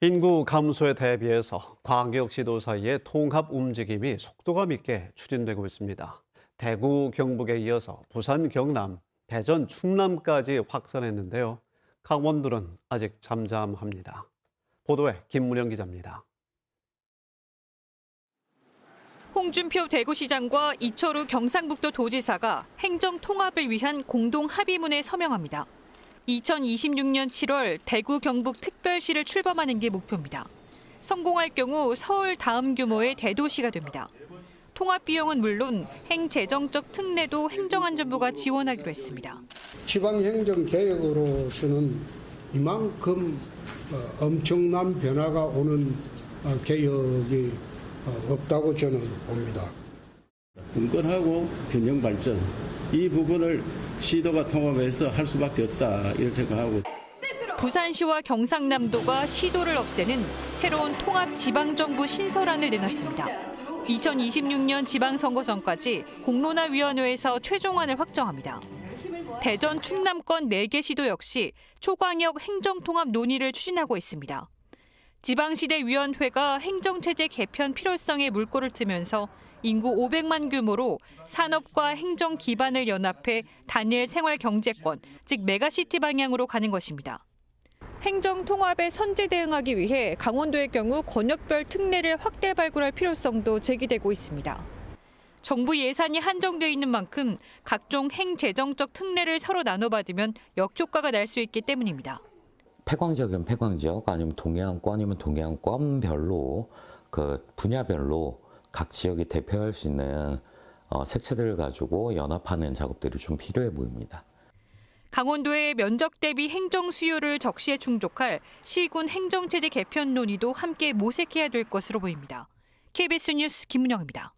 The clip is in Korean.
인구 감소에 대비해서 광역시도 사이의 통합 움직임이 속도감 있게 추진되고 있습니다. 대구, 경북에 이어서 부산, 경남, 대전, 충남까지 확산했는데요. 강원도는 아직 잠잠합니다. 보도에 김문영 기자입니다. 홍준표 대구시장과 이철우 경상북도 도지사가 행정 통합을 위한 공동 합의문에 서명합니다. 2026년 7월 대구 경북 특별시를 출범하는 게 목표입니다. 성공할 경우 서울 다음 규모의 대도시가 됩니다. 통합 비용은 물론 행재정적 특례도 행정안전부가 지원하기로 했습니다. 지방행정 개혁으로서는 이만큼 어, 엄청난 변화가 오는 어, 개혁이 어, 없다고 저는 봅니다. 분권하고 균형 발전 이 부분을 시도가 통합해서 할 수밖에 없다 이런 생각하고 부산시와 경상남도가 시도를 없애는 새로운 통합 지방정부 신설안을 내놨습니다. 2026년 지방선거 전까지 공론화위원회에서 최종안을 확정합니다. 대전 충남권 4개 시도 역시 초광역 행정통합 논의를 추진하고 있습니다. 지방시대위원회가 행정체제 개편 필요성에 물꼬를 트면서 인구 500만 규모로 산업과 행정 기반을 연합해 단일 생활 경제권, 즉 메가시티 방향으로 가는 것입니다. 행정 통합에 선제 대응하기 위해 강원도의 경우 권역별 특례를 확대 발굴할 필요성도 제기되고 있습니다. 정부 예산이 한정돼 있는 만큼 각종 행재정적 특례를 서로 나눠받으면 역효과가 날 수 있기 때문입니다. 폐광지역이면 폐광지역 아니면 동해안권 아니면 동해안권별로 그 분야별로 각 지역이 대표할 수 있는 어, 색채들을 가지고 연합하는 작업들이 좀 필요해 보입니다. 강원도의 면적 대비 행정 수요를 적시에 충족할 시군 행정체제 개편 논의도 함께 모색해야 될 것으로 보입니다. KBS 뉴스 김문영입니다.